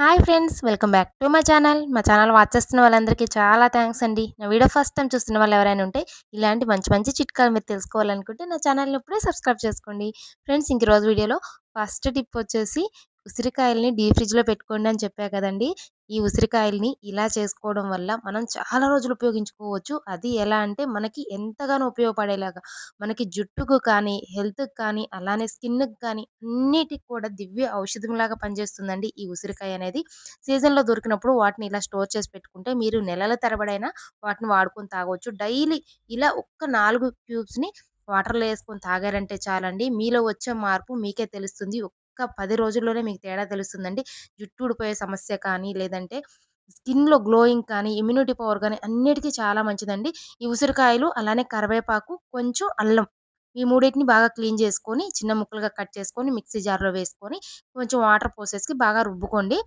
Hi friends welcome back to my channel. మా channel watch చేస్తున్న వాళ్ళందరికీ చాలా థ్యాంక్స్ అండి. నా వీడియో ఫస్ట్ టైం చూస్తున్న వాళ్ళు ఎవరైనా ఉంటే ఇలాంటి మంచి మంచి చిట్కాలు మీరు తెలుసుకోవాలనుకుంటే నా ఛానల్ని ఇప్పుడే సబ్స్క్రైబ్ చేసుకోండి. ఫ్రెండ్స్ ఇంక రోజు వీడియోలో ఫస్ట్ టిప్ వచ్చేసి ఉసిరికాయల్ని డీ ఫ్రిడ్జ్లో పెట్టుకోండి అని చెప్పా కదండి. ఈ ఉసిరికాయల్ని ఇలా చేసుకోవడం వల్ల మనం చాలా రోజులు ఉపయోగించుకోవచ్చు. అది ఎలా అంటే మనకి ఎంతగానో ఉపయోగపడేలాగా మనకి జుట్టుకు కానీ హెల్త్కి కానీ అలానే స్కిన్కి కానీ అన్నిటికి కూడా దివ్య ఔషధంలాగా పనిచేస్తుందండి ఈ ఉసిరికాయ అనేది. సీజన్లో దొరికినప్పుడు వాటిని ఇలా స్టోర్ చేసి పెట్టుకుంటే మీరు నెలల తరబడైనా వాటిని వాడుకొని తాగవచ్చు డైలీ ఇలా ఒక్క నాలుగు క్యూబ్స్ని వాటర్లో వేసుకొని తాగారంటే చాలండి. మీలో వచ్చే మార్పు మీకే తెలుస్తుంది. ఒక్క పది రోజుల్లోనే మీకు తేడా తెలుస్తుందండి జుట్టు ఊడిపోయే సమస్య కానీ లేదంటే స్కిన్‌లో గ్లోయింగ్ కానీ, ఇమ్యూనిటీ పవర్ కానీ అన్నిటికీ చాలా మంచిదండి. ఈ ఉసిరికాయలు, అలానే కరివేపాకు, కొంచెం అల్లం. ఈ మూడింటిని బాగా క్లీన్ చేసుకొని, చిన్న ముక్కలుగా కట్ చేసుకొని, మిక్సీ జార్‌లో వేసుకొని, కొంచెం వాటర్ పోసేసి బాగా రుబ్బుకోండి.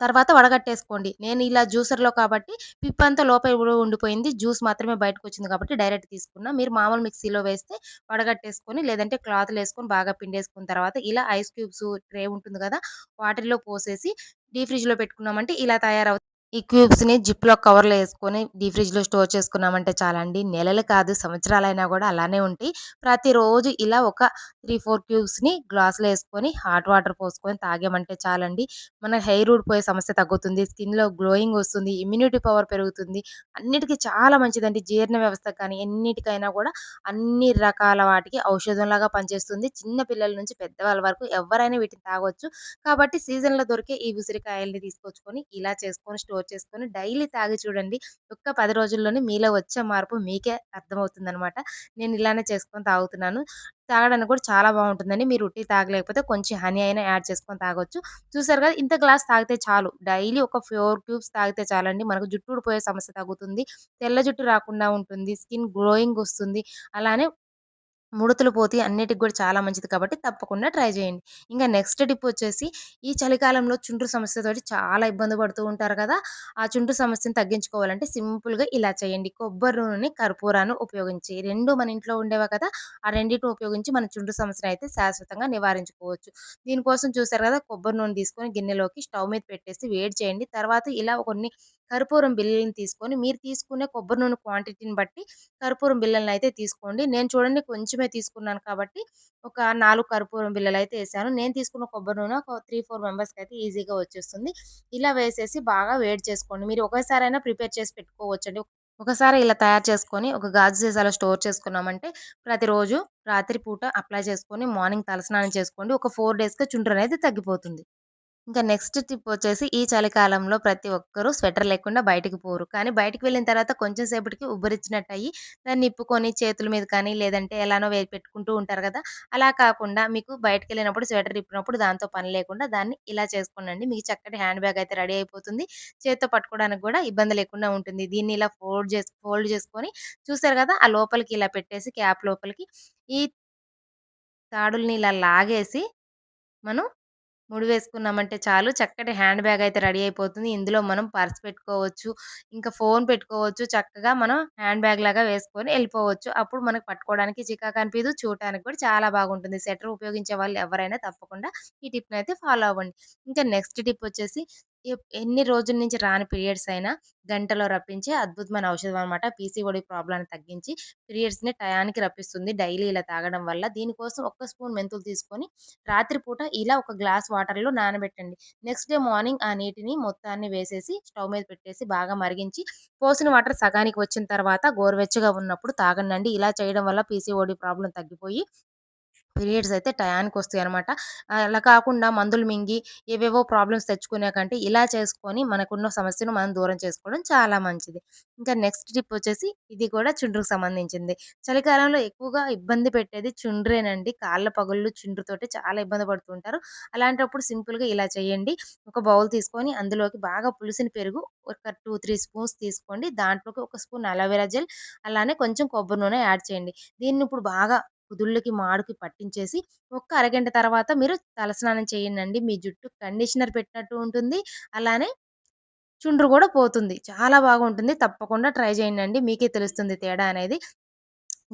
తర్వాత వడగట్టేసుకోండి. నేను ఇలా జ్యూసర్‌లో కాబట్టి పిప్పంతా లోపల ఉండిపోయింది. జ్యూస్ మాత్రమే బయటకొచ్చింది కాబట్టి డైరెక్ట్ తీసుకున్నా. మీరు మామూలు మిక్సీలో వేస్తే వడగట్టేసుకొని లేదంటే క్లాత్‌లో బాగా పిండేసుకున్న తర్వాత ఇలా ఐస్ క్యూబ్స్ ట్రే ఉంటుంది కదా! వాటిల్లో పోసేసి డీ ఫ్రిడ్జ్‌లో పెట్టుకున్నామంటే ఇలా తయారవు ఈ క్యూబ్స్‌ని జిప్‌లో కవర్‌లో వేసుకొని డీ ఫ్రిడ్జ్‌లో స్టోర్ చేసుకున్నామంటే చాలండి. నెలలు కాదు సంవత్సరాలైనా కూడా అలానే ఉంటాయి. ప్రతిరోజు ఇలా ఒక 3, 4 క్యూబ్స్‌ని గ్లాస్‌లో వేసుకొని హాట్ వాటర్ పోసుకొని తాగామంటే చాలండి. మన హెయిర్ ఊడిపోయే సమస్య తగ్గుతుంది. స్కిన్‌లో గ్లోయింగ్ వస్తుంది. ఇమ్యూనిటీ పవర్ పెరుగుతుంది. అన్నిటికీ చాలా మంచిదండి. జీర్ణ వ్యవస్థ కానీ ఎన్నిటికైనా కూడా అన్ని రకాల వాటికి ఔషధంలాగా పనిచేస్తుంది. చిన్న పిల్లల నుంచి పెద్దవాళ్ళ వరకు ఎవరైనా వీటిని తాగొచ్చు. కాబట్టి సీజన్‌లో దొరికే ఈ ఉసిరికాయల్ని తీసుకొచ్చుకొని ఇలా చేసుకొని స్టోర్ చేసుకొని డైలీ తాగి చూడండి. ఒక్క పది రోజుల్లోనే మీలో వచ్చే మార్పు మీకే అర్థమవుతుందనమాట. నేను ఇలానే చేసుకొని తాగుతున్నాను. తాగడానికి కూడా చాలా బాగుంటుందండి మీరు ఉట్టి తాగలేకపోతే కొంచెం హనీ అయినా యాడ్ చేసుకొని తాగొచ్చు. చూసారు కదా! ఇంత గ్లాస్ తాగితే చాలు. డైలీ ఒక ఫోర్ క్యూబ్స్ తాగితే చాలండి. మనకు జుట్టు ఊడిపోయే సమస్య తగ్గుతుంది. తెల్ల జుట్టు రాకుండా ఉంటుంది. స్కిన్ గ్లోయింగ్ వస్తుంది. అలానే ముడతలు పోతే అన్నిటికి కూడా చాలా మంచిది కాబట్టి తప్పకుండా ట్రై చేయండి. ఇంకా నెక్స్ట్ టిప్ వచ్చేసి ఈ చలికాలంలో చుండ్రు సమస్యతోటి చాలా ఇబ్బంది పడుతూ ఉంటారు కదా! ఆ చుండ్రు సమస్యను తగ్గించుకోవాలంటే సింపుల్‌గా ఇలా చేయండి. కొబ్బరి నూనెని, కర్పూరాన్ని ఉపయోగించి రెండు మన ఇంట్లో ఉండేవా కదా! ఆ రెండిటిని ఉపయోగించి మన చుండ్రు సమస్యను అయితే శాశ్వతంగా నివారించుకోవచ్చు. దీనికోసం చూసారు కదా! కొబ్బరి నూనె తీసుకొని గిన్నెలోకి స్టవ్ మీద పెట్టేసి వేడి చేయండి. తర్వాత ఇలా కొన్ని కర్పూరం బిళ్ళలని తీసుకొని మీరు తీసుకునే కొబ్బరి నూనె క్వాంటిటీని బట్టి కర్పూరం బిళ్ళలనైతే తీసుకోండి. నేను చూడండి కొంచెమే తీసుకున్నాను కాబట్టి ఒక నాలుగు కర్పూరం బిల్లలు అయితే వేసాను నేను తీసుకున్న కొబ్బరి నూనె ఒక త్రీ ఫోర్ మెంబర్స్కి అయితే ఈజీగా వచ్చేస్తుంది. ఇలా వేసేసి బాగా వేడి చేసుకోండి. మీరు ఒకేసారైనా ప్రిపేర్ చేసి పెట్టుకోవచ్చండి. ఒకసారి ఇలా తయారు చేసుకొని ఒక గాజు సీసాలో స్టోర్ చేసుకున్నామంటే ప్రతిరోజు రాత్రి పూట అప్లై చేసుకొని మార్నింగ్ తలస్నానం చేసుకోండి. ఒక ఫోర్ డేస్‌కి చుండ్రనేది తగ్గిపోతుంది. ఇంకా నెక్స్ట్ టిప్ వచ్చేసి ఈ చలికాలంలో ప్రతి ఒక్కరూ స్వెటర్ లేకుండా బయటికి పోరు. కానీ బయటికి వెళ్ళిన తర్వాత కొంచెం సేపటికి ఉబ్బరించినట్టయి దాన్ని నిప్పుకొని చేతుల మీద కానీ, లేదంటే ఎలానో వేసి పెట్టుకుంటూ ఉంటారు కదా! అలా కాకుండా మీకు బయటికెళ్ళినప్పుడు స్వెటర్ ఇప్పినప్పుడు దాంతో పని లేకుండా దాన్ని ఇలా చేసుకోనండి మీకు చక్కటి హ్యాండ్ బ్యాగ్ అయితే రెడీ అయిపోతుంది. చేత్తో పట్టుకోవడానికి కూడా ఇబ్బంది లేకుండా ఉంటుంది. దీన్ని ఇలా ఫోల్డ్ చేసి ఫోల్డ్ చేసుకొని చూసారు కదా! ఆ లోపలికి ఇలా పెట్టేసి క్యాప్ లోపలికి ఈ తాడుల్ని ఇలా లాగేసి మనం ముడివేసుకున్నామంటే చాలు చక్కటి హ్యాండ్ బ్యాగ్ అయితే రెడీ అయిపోతుంది. ఇందులో మనం పర్స్ పెట్టుకోవచ్చు. ఇంకా ఫోన్ పెట్టుకోవచ్చు. చక్కగా మనం హ్యాండ్ బ్యాగ్ లాగా వేసుకొని వెళ్ళిపోవచ్చు అప్పుడు మనకు పట్టుకోవడానికి చికాకు అనిపియదు. చూడటానికి కూడా చాలా బాగుంటుంది. స్వెటర్ ఉపయోగించే వాళ్ళు ఎవరైనా తప్పకుండా ఈ టిప్ని అయితే ఫాలో అవ్వండి. ఇంకా నెక్స్ట్ టిప్ వచ్చేసి ఎప్ ఎన్ని రోజుల నుంచి రాని పీరియడ్స్ అయినా గంటలో రప్పించే అద్భుతమైన ఔషధం అనమాట. పీసీఓడీ ప్రాబ్లమ్‌ని తగ్గించి పీరియడ్స్‌ని టయానికి రప్పిస్తుంది. డైలీ ఇలా తాగడం వల్ల. దీనికోసం ఒక్క స్పూన్ మెంతులు తీసుకొని రాత్రిపూట ఇలా ఒక గ్లాస్ వాటర్‌లో నానబెట్టండి. నెక్స్ట్ డే మార్నింగ్ ఆ నీటిని మొత్తాన్ని వేసేసి స్టవ్ మీద పెట్టేసి బాగా మరిగించి పోసిన వాటర్ సగానికి వచ్చిన తర్వాత గోరువెచ్చగా ఉన్నప్పుడు తాగండండి. ఇలా చేయడం వల్ల పీసీఓడీ ప్రాబ్లమ్ తగ్గిపోయి పీరియడ్స్ అయితే టయానికి వస్తాయి అనమాట అలా కాకుండా మందులు మింగి ఏవేవో ప్రాబ్లమ్స్ తెచ్చుకునే కంటే ఇలా చేసుకొని మనకున్న సమస్యను మనం దూరం చేసుకోవడం చాలా మంచిది. ఇంకా నెక్స్ట్ టిప్ వచ్చేసి ఇది కూడా చుండ్రుకు సంబంధించింది. చలికాలంలో ఎక్కువగా ఇబ్బంది పెట్టేది చుండ్రేనండి. కాళ్ళ పగుళ్ళు చుండ్రుతోటి చాలా ఇబ్బంది పడుతుంటారు అలాంటప్పుడు సింపుల్‌గా ఇలా చేయండి. ఒక బౌల్ తీసుకొని అందులోకి బాగా పులిసిన పెరుగు ఒక 2, 3 స్పూన్స్ తీసుకోండి. దాంట్లోకి ఒక స్పూన్ అలోవెరా జెల్ అలానే కొంచెం కొబ్బరి నూనె యాడ్ చేయండి. దీన్ని ఇప్పుడు బాగా కుదుళ్ళకి, మాడుకి పట్టించేసి ఒక్క అరగంట తర్వాత మీరు తలస్నానం చేయండండి. మీ జుట్టు కండిషనర్ పెట్టినట్టు ఉంటుంది. అలానే చుండ్రు కూడా పోతుంది. చాలా బాగుంటుంది. తప్పకుండా ట్రై చేయండండి. మీకే తెలుస్తుంది తేడా అనేది.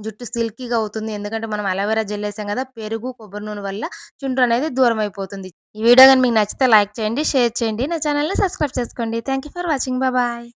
జుట్టు సిల్కీగా అవుతుంది. ఎందుకంటే మనం అలోవెరా జెల్ కదా పెరుగు, కొబ్బరి నూనె వల్ల చుండ్రు అనేది దూరం అయిపోతుంది. ఈ వీడియో కానీ మీకు నచ్చితే లైక్ చేయండి, షేర్ చేయండి. నా ఛానల్ని సబ్స్క్రైబ్ చేసుకోండి. Thank you for watching. Bye.